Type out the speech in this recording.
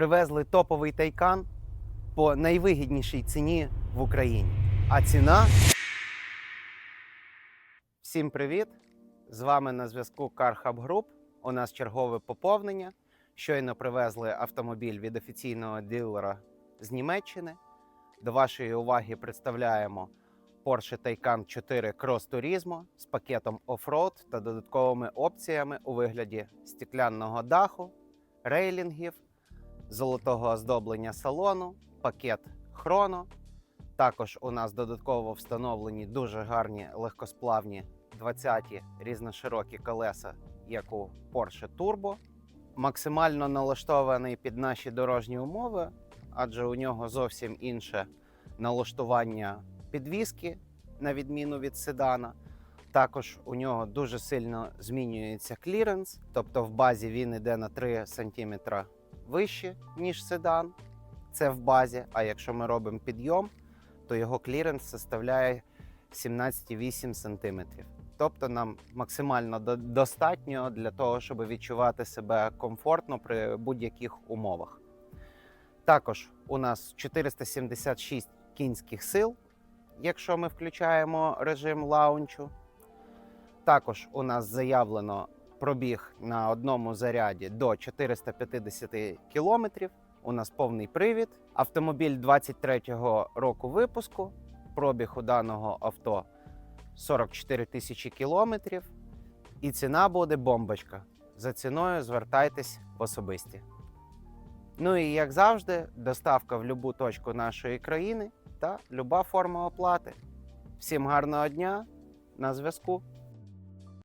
Привезли топовий тайкан по найвигіднішій ціні в Україні. А ціна. Всім привіт! З вами на зв'язку Car Hub Group. У нас чергове поповнення. Щойно привезли автомобіль від офіційного дилера з Німеччини. До вашої уваги представляємо Porsche Taycan 4 Cross Turismo з пакетом оффроуд та додатковими опціями у вигляді стеклянного даху, рейлінгів, золотого оздоблення салону, пакет Chrono. Також у нас додатково встановлені дуже гарні легкосплавні 20-ті різноширокі колеса, як у Porsche Turbo. Максимально налаштований під наші дорожні умови, адже у нього зовсім інше налаштування підвіски, на відміну від седана. Також у нього дуже сильно змінюється кліренс, тобто в базі він йде на 3 см вище, ніж седан. Це в базі. А якщо ми робимо підйом, то його кліренс составляє 17,8 см. Тобто нам максимально достатньо для того, щоб відчувати себе комфортно при будь-яких умовах. Також у нас 476 кінських сил, якщо ми включаємо режим лаунчу. Також у нас заявлено пробіг на одному заряді до 450 кілометрів. У нас повний привід. Автомобіль 23-го року випуску. Пробіг у даного авто 44 тисячі кілометрів. І ціна буде бомбочка. За ціною звертайтесь в особисті. Ну і як завжди, доставка в будь-яку точку нашої країни та люба форма оплати. Всім гарного дня на зв'язку.